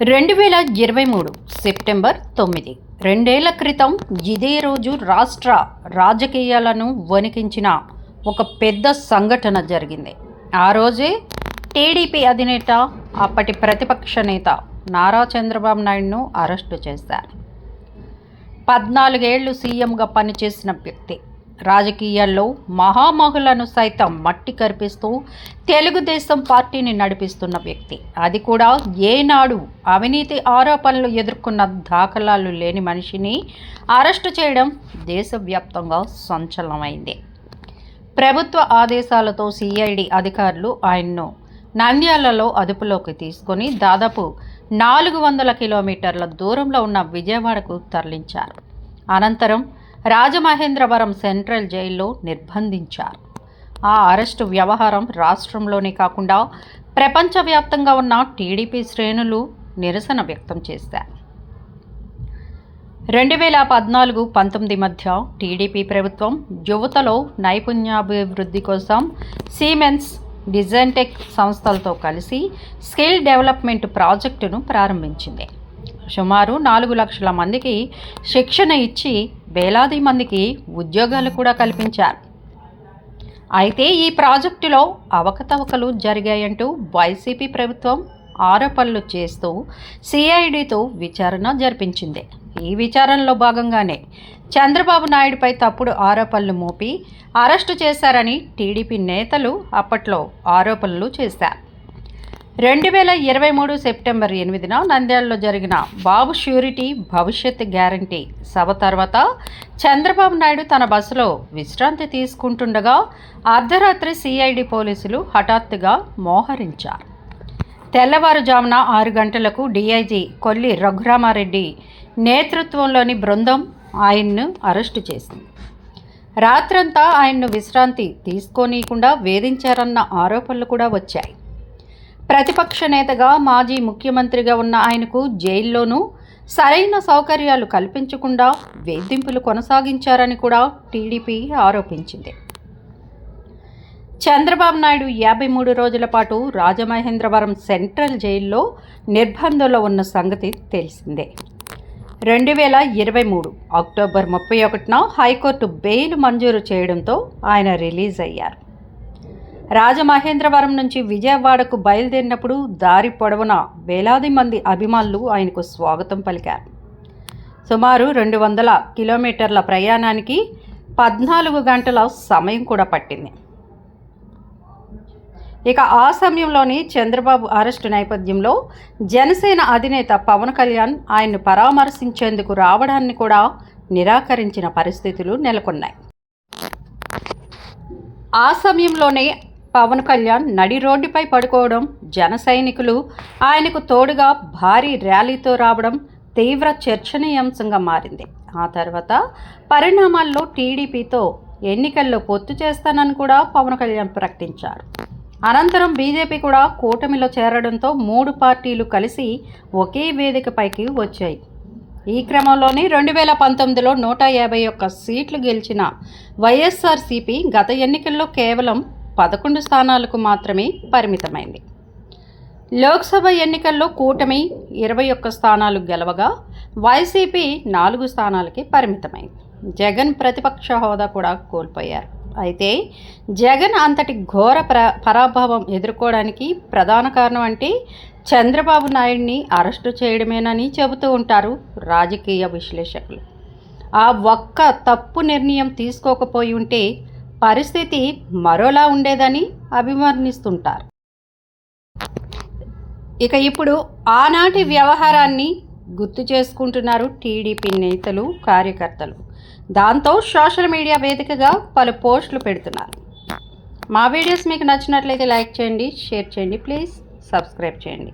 రెండు వేల ఇరవై మూడు సెప్టెంబర్ తొమ్మిది. రెండేళ్ళ క్రితం ఇదే రోజు రాష్ట్ర రాజకీయాలను వణికించిన ఒక పెద్ద సంఘటన జరిగింది. ఆ రోజే టీడీపీ అధినేత అప్పటి ప్రతిపక్ష నేత నారా చంద్రబాబు నాయుడును అరెస్టు చేశారు. పద్నాలుగేళ్ళు సీఎంగా పనిచేసిన వ్యక్తి. రాజకీయాల్లో మహామహులను సైతం మట్టి కరిపిస్తూ తెలుగుదేశం పార్టీని నడిపిస్తున్న వ్యక్తి. అది కూడా ఏనాడు అవినీతి ఆరోపణలు ఎదుర్కొన్న దాఖలాలు లేని మనిషిని అరెస్టు చేయడం దేశవ్యాప్తంగా సంచలనమైంది. ప్రభుత్వ ఆదేశాలతో సిఐడి అధికారులు ఆయన్ను నంద్యాలలో అదుపులోకి తీసుకొని దాదాపు నాలుగు వందల కిలోమీటర్ల దూరంలో ఉన్న విజయవాడకు తరలించారు. అనంతరం రాజమహేంద్రవరం సెంట్రల్ జైల్లో నిర్బంధించారు. ఆ అరెస్టు వ్యవహారం రాష్ట్రంలోనే కాకుండా ప్రపంచవ్యాప్తంగా ఉన్న టీడీపీ శ్రేణులు నిరసన వ్యక్తం చేశారు. రెండు వేల పద్నాలుగు పంతొమ్మిది మధ్య టీడీపీ ప్రభుత్వం యువతలో నైపుణ్యాభివృద్ధి కోసం సీమెన్స్ డిజైన్టెక్ సంస్థలతో కలిసి స్కిల్ డెవలప్మెంట్ ప్రాజెక్టును ప్రారంభించింది. సుమారు నాలుగు లక్షల మందికి శిక్షణ ఇచ్చి వేలాది మందికి ఉద్యోగాలు కూడా కల్పించారు. అయితే ఈ ప్రాజెక్టులో అవకతవకలు జరిగాయంటూ వైసీపీ ప్రభుత్వం ఆరోపణలు చేస్తూ సిఐడితో విచారణ జరిపించింది. ఈ విచారణలో భాగంగానే చంద్రబాబు నాయుడుపై తప్పుడు ఆరోపణలు మోపి అరెస్టు చేశారని టీడీపీ నేతలు అప్పట్లో ఆరోపణలు చేశారు. రెండు వేల ఇరవై మూడు సెప్టెంబర్ ఎనిమిదిన నంద్యాలలో జరిగిన బాబు ష్యూరిటీ భవిష్యత్ గ్యారంటీ సభ తర్వాత చంద్రబాబు నాయుడు తన బస్సులో విశ్రాంతి తీసుకుంటుండగా అర్ధరాత్రి సిఐడి పోలీసులు హఠాత్తుగా మోహరించారు. తెల్లవారుజామున ఆరు గంటలకు డీఐజీ కొల్లి రఘురామారెడ్డి నేతృత్వంలోని బృందం ఆయన్ను అరెస్టు చేసింది. రాత్రంతా ఆయన్ను విశ్రాంతి తీసుకోనీయకుండా వేధించారన్న ఆరోపణలు కూడా వచ్చాయి. ప్రతిపక్ష నేతగా మాజీ ముఖ్యమంత్రిగా ఉన్న ఆయనకు జైల్లోనూ సరైన సౌకర్యాలు కల్పించకుండా వేధింపులు కొనసాగించారని కూడా టీడీపీ ఆరోపించింది. చంద్రబాబు నాయుడు యాభై మూడు రోజుల పాటు రాజమహేంద్రవరం సెంట్రల్ జైల్లో నిర్బంధంలో ఉన్న సంగతి తెలిసిందే. రెండు వేల ఇరవై మూడు అక్టోబర్ ముప్పై ఒకటిన హైకోర్టు బెయిల్ మంజూరు చేయడంతో ఆయన రిలీజ్ అయ్యారు. రాజమహేంద్రవరం నుంచి విజయవాడకు బయలుదేరినప్పుడు దారి పొడవున వేలాది మంది అభిమానులు ఆయనకు స్వాగతం పలికారు. సుమారు రెండు వందల కిలోమీటర్ల ప్రయాణానికి పద్నాలుగు గంటల సమయం కూడా పట్టింది. ఇక ఆ సమయంలోని చంద్రబాబు అరెస్టు నేపథ్యంలో జనసేన అధినేత పవన్ కళ్యాణ్ ఆయన్ను పరామర్శించేందుకు రావడాన్ని కూడా నిరాకరించిన పరిస్థితులు నెలకొన్నాయి. ఆ సమయంలోనే పవన్ కళ్యాణ్ నడి రోడ్డుపై పడుకోవడం జన సైనికులు ఆయనకు తోడుగా భారీ ర్యాలీతో రావడం తీవ్ర చర్చనీయాంశంగా మారింది. ఆ తర్వాత పరిణామాల్లో టీడీపీతో ఎన్నికల్లో పొత్తు చేస్తానని కూడా పవన్ కళ్యాణ్ ప్రకటించారు. అనంతరం బీజేపీ కూడా కూటమిలో చేరడంతో మూడు పార్టీలు కలిసి ఒకే వేదికపైకి వచ్చాయి. ఈ క్రమంలోనే రెండు వేల పంతొమ్మిదిలో నూట యాభై ఒక్క సీట్లు గెలిచిన వైఎస్ఆర్సీపీ గత ఎన్నికల్లో కేవలం పదకొండు స్థానాలకు మాత్రమే పరిమితమైంది. లోక్సభ ఎన్నికల్లో కూటమి ఇరవై ఒక్క స్థానాలు గెలవగా వైసీపీ నాలుగు స్థానాలకి పరిమితమైంది. జగన్ ప్రతిపక్ష హోదా కూడా కోల్పోయారు. అయితే జగన్ అంతటి ఘోర ప్ర పరాభవం ఎదుర్కోవడానికి ప్రధాన కారణం అంటే చంద్రబాబు నాయుడిని అరెస్టు చేయడమేనని చెబుతూ ఉంటారు రాజకీయ విశ్లేషకులు. ఆ ఒక్క తప్పు నిర్ణయం తీసుకోకపోయి ఉంటే పరిస్థితి మరోలా ఉండేదని అభివర్ణిస్తుంటారు. ఇక ఇప్పుడు ఆనాటి వ్యవహారాన్ని గుర్తు చేసుకుంటున్నారు టీడీపీ నేతలు కార్యకర్తలు. దాంతో సోషల్ మీడియా వేదికగా పలు పోస్టులు పెడుతున్నారు. మా వీడియోస్ మీకు నచ్చినట్లయితే లైక్ చేయండి షేర్ చేయండి ప్లీజ్ సబ్స్క్రైబ్ చేయండి.